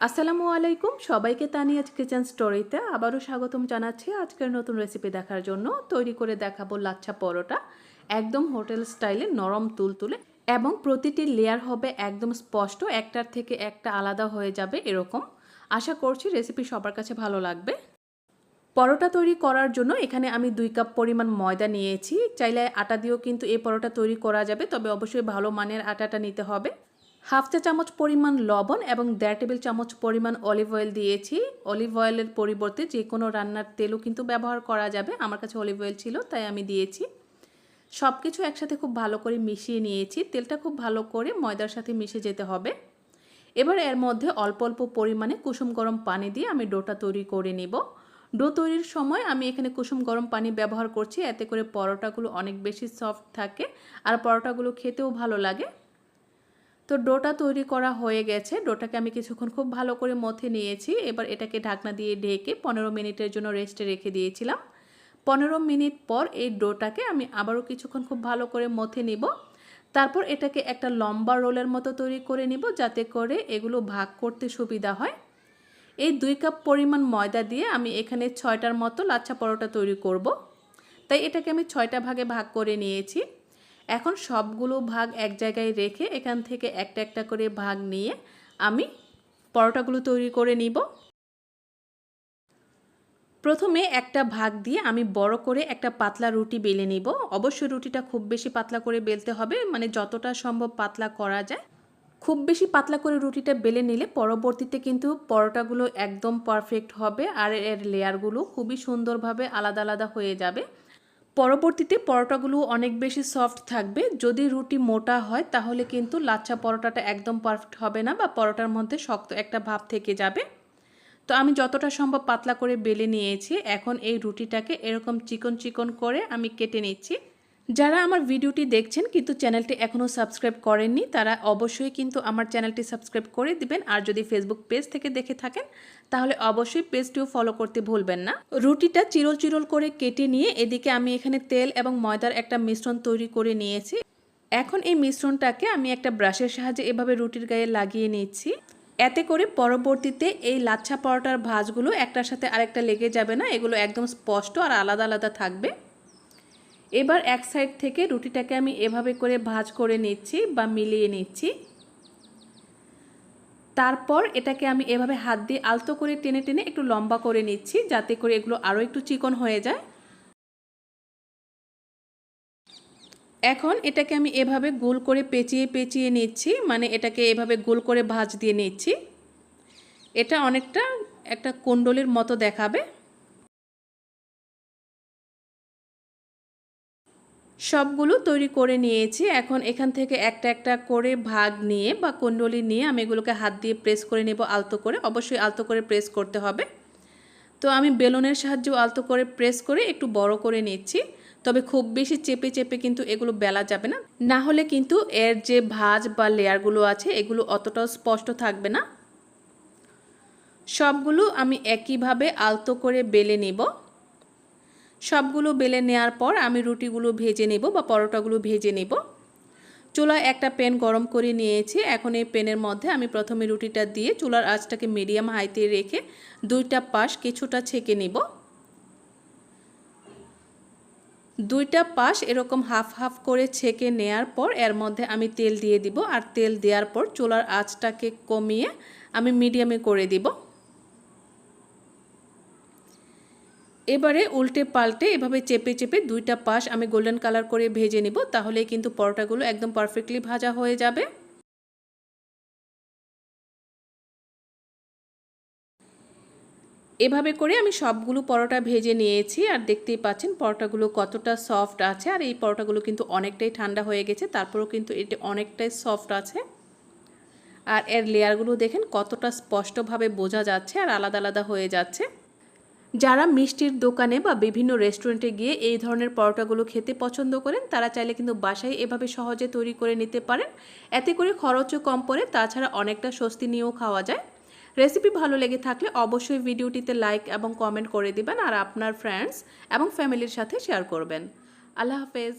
আসসালামু আলাইকুম। সবাইকে তানিয়াজ কিচেন স্টোরিতে আবারও স্বাগতম জানাচ্ছি আজকের নতুন রেসিপি দেখার জন্য। তৈরি করে দেখাবো লাচ্ছা পরোটা। একদম হোটেল স্টাইলে নরম তুলতুলে এবং প্রতিটি লেয়ার হবে একদম স্পষ্ট, একটার থেকে একটা আলাদা হয়ে যাবে এরকম। আশা করছি রেসিপি সবার কাছে ভালো লাগবে। পরোটা তৈরি করার জন্য এখানে আমি দুই কাপ পরিমাণ ময়দা নিয়েছি। চাইলে আটা দিয়েও কিন্তু এই পরোটা তৈরি করা যাবে, তবে অবশ্যই ভালো মানের আটাটা নিতে হবে। হাফ চা চামচ পরিমাণ লবণ এবং দেড় টেবিল চামচ পরিমাণ অলিভ অয়েল দিয়েছি। অলিভ অয়েলের পরিবর্তে যে কোনো রান্নার তেলও কিন্তু ব্যবহার করা যাবে। আমার কাছে অলিভ অয়েল ছিল, তাই আমি দিয়েছি। সব কিছু একসাথে খুব ভালো করে মিশিয়ে নিয়েছি। তেলটা খুব ভালো করে ময়দার সাথে মিশে যেতে হবে। এবার এর মধ্যে অল্প অল্প পরিমাণে কুসুম গরম পানি দিয়ে আমি ডোটা তৈরি করে নিব। ডো তৈরির সময় আমি এখানে কুসুম গরম পানি ব্যবহার করছি। এতে করে পরোটাগুলো অনেক বেশি সফট থাকে আর পরোটাগুলো খেতেও ভালো লাগে। তো ডোটা তৈরি করা হয়ে গেছে। ডোটাকে আমি কিছুক্ষণ খুব ভালো করে মথে নিয়েছি। এবার এটাকে ঢাকনা দিয়ে ঢেকে পনেরো মিনিটের জন্য রেস্টে রেখে দিয়েছিলাম। পনেরো মিনিট পর এই ডোটাকে আমি আবারও কিছুক্ষণ খুব ভালো করে মথে নিব। তারপর এটাকে একটা লম্বা রোলের মতো তৈরি করে নিব যাতে করে এগুলো ভাগ করতে সুবিধা হয়। এই দুই কাপ পরিমাণ ময়দা দিয়ে আমি এখানে ছয়টার মতো লাচ্ছা পরোটা তৈরি করব। তাই এটাকে আমি ছয়টা ভাগে ভাগ করে নিয়েছি। এখন সবগুলো ভাগ এক জায়গায় রেখে এখান থেকে একটা একটা করে ভাগ নিয়ে আমি পরোটাগুলো তৈরি করে নিব। প্রথমে একটা ভাগ দিয়ে আমি বড় করে একটা পাতলা রুটি বেলে নিব। অবশ্যই রুটিটা খুব বেশি পাতলা করে বেলতে হবে মানে যতটা সম্ভব পাতলা করা যায়। খুব বেশি পাতলা করে রুটিটা বেলে নিলে পরবর্তীতে কিন্তু পরোটাগুলো একদম পারফেক্ট হবে আর এর লেয়ারগুলো খুবই সুন্দরভাবে আলাদা আলাদা হয়ে যাবে। পরবর্তীতে পরোটাগুলো অনেক বেশি সফট থাকবে। যদি রুটি মোটা হয়, তাহলে কিন্তু লাচ্ছা পরোটাটা একদম পারফেক্ট হবে না বা পরোটার মধ্যে শক্ত একটা ভাব থেকে যাবে। তো আমি যতটা সম্ভব পাতলা করে বেলে নিয়েছি। এখন এই রুটিটাকে এরকম চিকন চিকন করে আমি কেটে নিচ্ছি। যারা আমার ভিডিওটি দেখছেন কিন্তু চ্যানেলটি এখনও সাবস্ক্রাইব করেননি, তারা অবশ্যই কিন্তু আমার চ্যানেলটি সাবস্ক্রাইব করে দিবেন। আর যদি ফেসবুক পেজ থেকে দেখে থাকেন, তাহলে অবশ্যই পেজটিও ফলো করতে ভুলবেন না। রুটিটা চিরল চিরল করে কেটে নিয়ে এদিকে আমি এখানে তেল এবং ময়দার একটা মিশ্রণ তৈরি করে নিয়েছি। এখন এই মিশ্রণটাকে আমি একটা ব্রাশের সাহায্যে এভাবে রুটির গায়ে লাগিয়ে নিচ্ছি। এতে করে পরবর্তীতে এই লাচ্ছা পরোটার ভাজগুলো একটার সাথে আরেকটা লেগে যাবে না, এগুলো একদম স্পষ্ট আর আলাদা আলাদা থাকবে। এবার এক সাইড থেকে রুটিটাকে আমি এভাবে করে ভাজ করে নিচ্ছি বা মিলিয়ে নিচ্ছি। তারপর এটাকে আমি এভাবে হাত দিয়ে আলতো করে টেনে টেনে একটু লম্বা করে নিচ্ছি যাতে করে এগুলো আরও একটু চিকন হয়ে যায়। এখন এটাকে আমি এভাবে গোল করে পেঁচিয়ে পেঁচিয়ে নিচ্ছি মানে এটাকে এভাবে গোল করে ভাজ দিয়ে নিচ্ছি। এটা অনেকটা একটা কুণ্ডলির মতো দেখাবে। সবগুলো তৈরি করে নিয়েছি। এখন এখান থেকে একটা একটা করে ভাগ নিয়ে বা কুণ্ডলি নিয়ে আমি এগুলোকে হাত দিয়ে প্রেস করে নেব আলতো করে। অবশ্যই আলতো করে প্রেস করতে হবে। তো আমি বেলুনের সাহায্যে আলতো করে প্রেস করে একটু বড় করে নিচ্ছি। তবে খুব বেশি চেপে চেপে কিন্তু এগুলো বেলা যাবে না। না হলে কিন্তু এর যে ভাজ বা লেয়ারগুলো আছে, এগুলো অতটাও স্পষ্ট থাকবে না। সবগুলো আমি একইভাবে আলতো করে বেলে নিব। সবগুলো বেলে নেওয়ার পর আমি রুটিগুলো ভেজে নেব বা পরোটাগুলো ভেজে নেব। চুলায় একটা প্যান গরম করে নিয়েছি। এখন এই প্যানের মধ্যে আমি প্রথমে রুটিটা দিয়ে চুলার আঁচটাকে মিডিয়াম হাইতে রেখে দুইটা পাশ কিছুটা ছেঁকে নেব। দুইটা পাশ এরকম হাফ হাফ করে ছেঁকে নেয়ার পর এর মধ্যে আমি তেল দিয়ে দিব। আর তেল দেওয়ার পর চুলার আঁচটাকে কমিয়ে আমি মিডিয়ামে করে দিব। এবারে উল্টে পাল্টে এভাবে চেপে চেপে দুইটা পাশ আমি গোল্ডেন কালার করে ভেজে নিব তাহলে কিন্তু পরোটাগুলো একদম পারফেক্টলি ভাজা হয়ে যাবে। এভাবে করে আমি সবগুলো পরোটা ভেজে নিয়েছি, আর দেখতেই পাচ্ছেন পরোটাগুলো কতটা সফট আছে, আর এই পরোটাগুলো কিন্তু অনেকটাই ঠান্ডা হয়ে গেছে, তারপরেও কিন্তু এটি অনেকটাই সফট আছে। আর এর লেয়ারগুলো দেখেন কতটা স্পষ্টভাবে বোঝা যাচ্ছে, আর আলাদা আলাদা হয়ে যাচ্ছে। যারা মিষ্টির দোকানে বা বিভিন্ন রেস্টুরেন্টে গিয়ে এই ধরনের পরোটাগুলো খেতে পছন্দ করেন, তারা চাইলে কিন্তু বাসায় এভাবে সহজে তৈরি করে নিতে পারেন। এতে করে খরচও কম পড়ে, তাছাড়া অনেকটা স্বস্তি নিয়েও খাওয়া যায়। রেসিপি ভালো লেগে থাকলে অবশ্যই ভিডিওটিতে লাইক এবং কমেন্ট করে দিবেন, আর আপনার ফ্রেন্ডস এবং ফ্যামিলির সাথে শেয়ার করবেন। আল্লাহ হাফেজ।